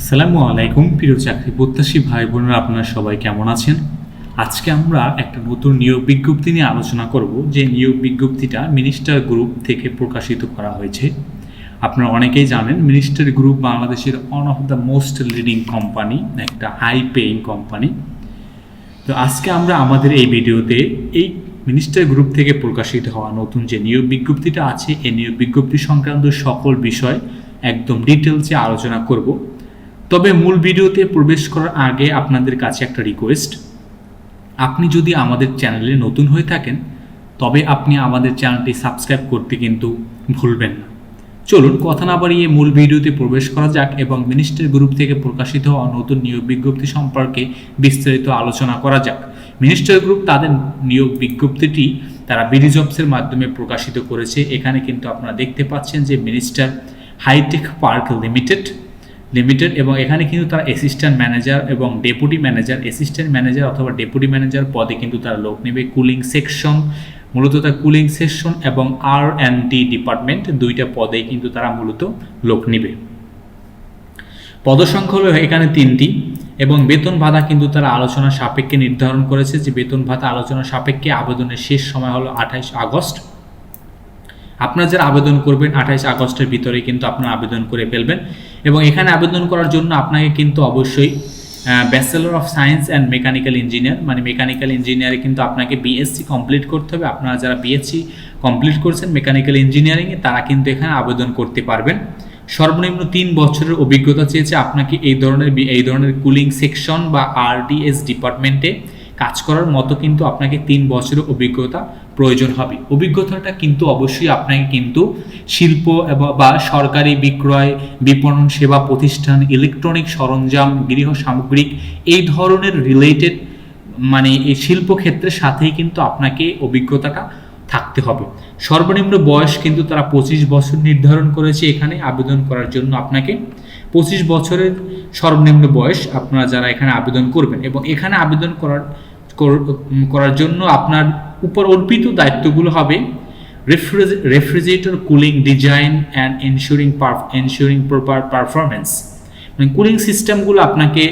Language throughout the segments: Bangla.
আসসালামু আলাইকুম, প্রিয় চাকরি প্রত্যাশী ভাই বোনেরা, আপনারা সবাই কেমন আছেন? আজকে আমরা একটা নতুন নিয়োগ বিজ্ঞপ্তি নিয়ে আলোচনা করব, যে নিয়োগ বিজ্ঞপ্তিটা মিনিস্টার গ্রুপ থেকে প্রকাশিত করা হয়েছে। আপনারা অনেকেই জানেন, মিনিস্টার গ্রুপ বাংলাদেশের one of the most leading company একটা হাই পেইং কোম্পানি তো আজকে আমরা আমাদের এই ভিডিওতে এই মিনিস্টার গ্রুপ থেকে প্রকাশিত হওয়া নতুন যে নিয়োগ বিজ্ঞপ্তিটা আছে, এই নিয়োগ বিজ্ঞপ্তি সংক্রান্ত সকল বিষয় একদম ডিটেলসে আলোচনা করব। তবে মূল ভিডিওতে প্রবেশ করার আগে আপনাদের কাছে একটা রিকোয়েস্ট আপনি যদি আমাদের চ্যানেলে নতুন হয়ে থাকেন, তবে আপনি আমাদের চ্যানেলটি সাবস্ক্রাইব করতে কিন্তু ভুলবেন না। চলুন কথা না বাড়িয়ে মূল ভিডিওতে প্রবেশ করা যাক এবং মিনিস্টার গ্রুপ থেকে প্রকাশিত হওয়া নতুন নিয়োগ বিজ্ঞপ্তি সম্পর্কে বিস্তারিত আলোচনা করা যাক। মিনিস্টার গ্রুপ তাদের নিয়োগ বিজ্ঞপ্তিটি তারা বিডি মাধ্যমে প্রকাশিত করেছে। এখানে কিন্তু আপনারা দেখতে পাচ্ছেন যে Minister hi tech park limited limited এবং এখানে কিন্তু তারা অ্যাসিস্ট্যান্ট ম্যানেজার এবং ডেপুটি ম্যানেজার অ্যাসিস্ট্যান্ট ম্যানেজার অথবা ডেপুটি ম্যানেজার পদে কিন্তু তারা লোক নেবে। কুলিং সেকশন মূলত তার কুলিং সেকশন এবং আর অ্যান্ড ডি ডিপার্টমেন্ট দুইটা পদেই কিন্তু তারা মূলত লোক নেবে। পদসংখ্যা হলো এখানে তিনটি এবং বেতন ভাতা কিন্তু তারা আলোচনা সাপেক্ষে নির্ধারণ করেছে যে বেতন ভাতা আলোচনা সাপেক্ষে আবেদনের শেষ সময় হলো আঠাইশ আগস্ট। আপনারা যারা আবেদন করবেন আঠাইশ আগস্টের ভিতরে কিন্তু আপনারা আবেদন করে ফেলবেন। এবং এখানে আবেদন করার জন্য আপনাকে কিন্তু অবশ্যই bachelor of science and mechanical engineer মানে মেকানিক্যাল ইঞ্জিনিয়ারে কিন্তু আপনাকে বিএসসি কমপ্লিট করতে হবে। আপনারা যারা বিএসসি কমপ্লিট করছেন মেকানিক্যাল ইঞ্জিনিয়ারিংয়ে তারা কিন্তু এখানে আবেদন করতে পারবেন। সর্বনিম্ন তিন বছরের অভিজ্ঞতা চেয়েছে আপনাকে এই ধরনের এই ধরনের কুলিং সেকশন বা আরডিএস ডিপার্টমেন্টে কাজ করার মতো কিন্তু আপনাকে তিন বছরের অভিজ্ঞতা প্রয়োজন হবে। অভিজ্ঞতাটা কিন্তু অবশ্যই আপনাকে কিন্তু শিল্প বা সরকারি বিক্রয়, বিপণন সেবা প্রতিষ্ঠান ইলেকট্রনিক সরঞ্জাম, গৃহ সামগ্রিক এই ধরনের রিলেটেড মানে এই শিল্পক্ষেত্রের সাথেই কিন্তু আপনাকে অভিজ্ঞতাটা থাকতে হবে। সর্বনিম্ন বয়স কিন্তু তারা পঁচিশ বছর নির্ধারণ করেছে এখানে আবেদন করার জন্য আপনাকে। পঁচিশ বছরের সর্বনিম্ন বয়স আপনারা যারা এখানে আবেদন করবেন এবং এখানে আবেদন করার করার জন্য আপনার উপর অর্পিত দায়িত্বগুলো হবে refrigerator cooling design and ensuring ensuring proper performance মানে কুলিং সিস্টেমগুলো আপনাকে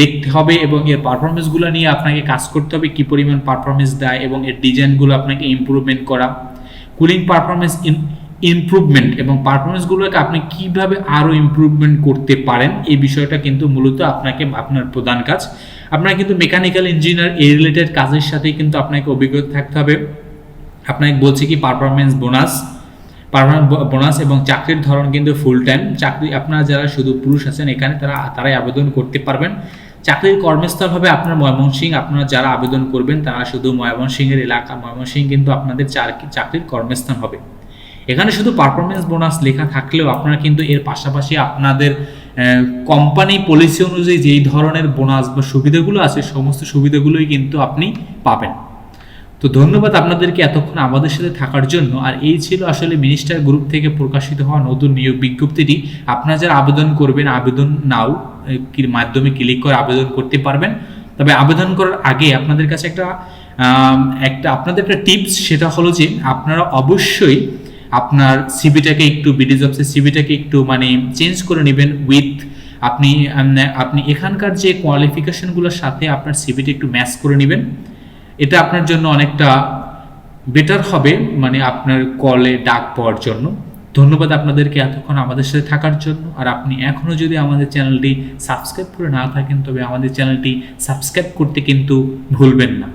দেখতে হবে এবং এর পারফরমেন্সগুলো নিয়ে আপনাকে কাজ করতে হবে, কী পরিমাণ পারফরমেন্স দেয় এবং এর ডিজাইনগুলো আপনাকে ইম্প্রুভমেন্ট করা। কুলিং পারফরমেন্স ইমপ্রুভমেন্ট এবং পারফরমেন্সগুলোকে আপনি কীভাবে আরও ইমপ্রুভমেন্ট করতে পারেন, এই বিষয়টা কিন্তু মূলত আপনাকে, আপনার প্রধান কাজ। আপনার কিন্তু মেকানিক্যাল ইঞ্জিনিয়ার এই রিলেটেড কাজের সাথেই কিন্তু আপনাকে অভিজ্ঞতা থাকতে হবে। আপনাকে বলছে কি পারফরমেন্স বোনাস পারমানেন্ট বোনাস এবং চাকরির ধরন কিন্তু ফুল টাইম চাকরি, আপনারা যারা শুধু পুরুষ আছেন এখানে, তারা, তারাই আবেদন করতে পারবেন। চাকরির কর্মস্থল হবে আপনার ময়মনসিংহ। আপনারা যারা আবেদন করবেন, তারা শুধু ময়মনসিংহের এলাকা, ময়মনসিংহ কিন্তু আপনাদের চাকরির কর্মস্থান হবে। এখানে শুধু পারফরমেন্স বোনাস লেখা থাকলেও আপনারা কিন্তু এর পাশাপাশি আপনাদের কোম্পানি পলিসি অনুযায়ী যেই ধরনের বোনাস বা সুবিধাগুলো আছে, সমস্ত সুবিধাগুলোই কিন্তু আপনি পাবেন। তো ধন্যবাদ আপনাদেরকে এতক্ষণ আমাদের সাথে থাকার জন্য। আর এই ছিল আসলে মিনিস্টার গ্রুপ থেকে প্রকাশিত হওয়া নতুন নিয়োগ বিজ্ঞপ্তিটি। আপনারা যারা আবেদন করবেন, আবেদন নাও মাধ্যমে ক্লিক করে আবেদন করতে পারবেন। তবে আবেদন করার আগে আপনাদের কাছে একটা একটা, আপনাদের একটা টিপস সেটা হলো যে আপনারা অবশ্যই আপনার সিবিটাকে একটু বিডি জবসের সিবিটাকে একটু মানে চেঞ্জ করে নেবেন উইথ আপনি আপনি এখানকার যে কোয়ালিফিকেশনগুলোর সাথে আপনার সিবিটা একটু ম্যাচ করে নেবেন। এটা আপনার জন্য অনেকটা বেটার হবে মানে আপনার কলে ডাক পাওয়ার জন্য। ধন্যবাদ আপনাদেরকে এতক্ষণ আমাদের সাথে থাকার জন্য। আর আপনি এখনও যদি আমাদের চ্যানেলটি সাবস্ক্রাইব করে না থাকেন, তবে আমাদের চ্যানেলটি সাবস্ক্রাইব করতে কিন্তু ভুলবেন না।